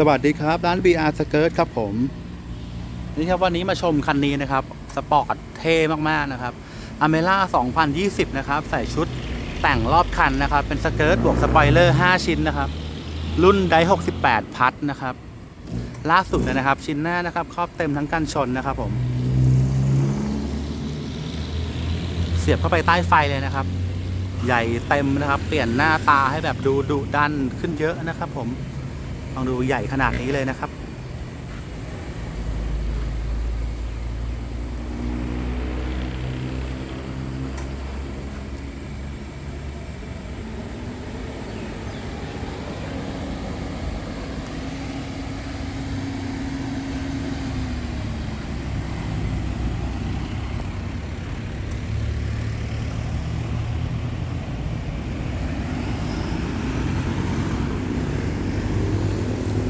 สวัสดีครับ ร้าน BR Skirt ครับผม นี่ครับวันนี้มาชมคันนี้นะครับ สปอร์ตเท่มาก ๆ นะครับอเมล่า2020 นะครับ ใส่ชุดแต่งรอบคันนะครับ เป็นสเกิร์ตบวกสปอยเลอร์ 5 ชิ้นนะครับ รุ่นได68 พัดนะครับ ล่าสุดเลยนะครับ ชิ้นหน้านะครับครอบเต็มทั้งกันชนนะครับผม เสียบเข้าไปใต้ไฟเลยนะครับ ใหญ่เต็มนะครับ เปลี่ยนหน้าตาให้แบบดูดุดันขึ้นเยอะนะครับผม ลองดูใหญ่ขนาดนี้เลยนะครับ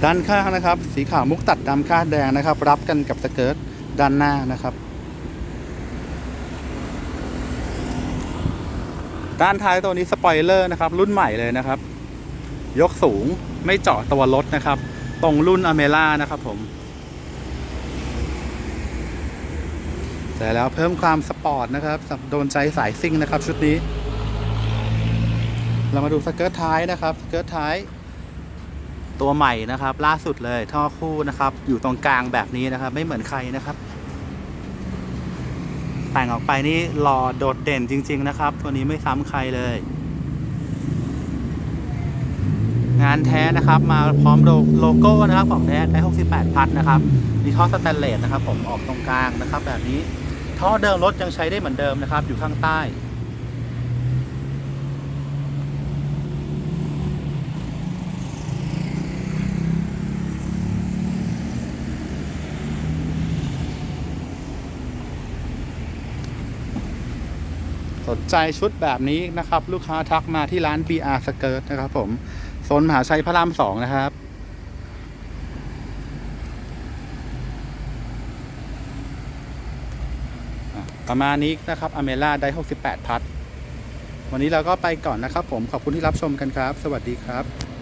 ด้านข้างนะครับ สีขาวมุกตัดดำคาดแดงนะครับ รับกันกับสเกิร์ตด้านหน้านะครับ ด้านท้ายตัวนี้สปอยเลอร์นะครับ รุ่นใหม่เลยนะครับ ยกสูงไม่เจาะตัวรถนะครับ ตรงรุ่นอเมล่านะครับผมแต่แล้วเพิ่มความสปอร์ตนะครับสำหรับโดนใจสายซิ่งนะครับ ชุดนี้ เรามาดูสเกิร์ตท้ายนะครับสเกิร์ตท้าย ตัวใหม่นะครับ ล่าสุดเลยท่อคู่นะครับ อยู่ตรงกลางแบบนี้นะครับ ไม่เหมือนใครนะครับ แต่งออกไปนี่หล่อโดดเด่นจริง ๆ นะครับ ตัวนี้ไม่ซ้ำใครเลย งานแท้นะครับ มาพร้อมโลโลโก้นะครับของแท้แท้68 พัดนะครับมีท่อสแตนเลสนะครับ ผมออกตรงกลางนะครับ แบบนี้ท่อเดิมรถยังใช้ได้เหมือนเดิมนะครับ อยู่ข้างใต้ สนใจชุดแบบนี้นะครับ ลูกค้าทักมาที่ร้าน BR Skirt นะครับผมโซนมหาชัยพระรามสองนะครับ ประมาณนี้นะครับอเมล่าได้ 68 พัด วันนี้เราก็ไปก่อนนะครับผมขอบคุณที่รับชมกันครับ สวัสดีครับ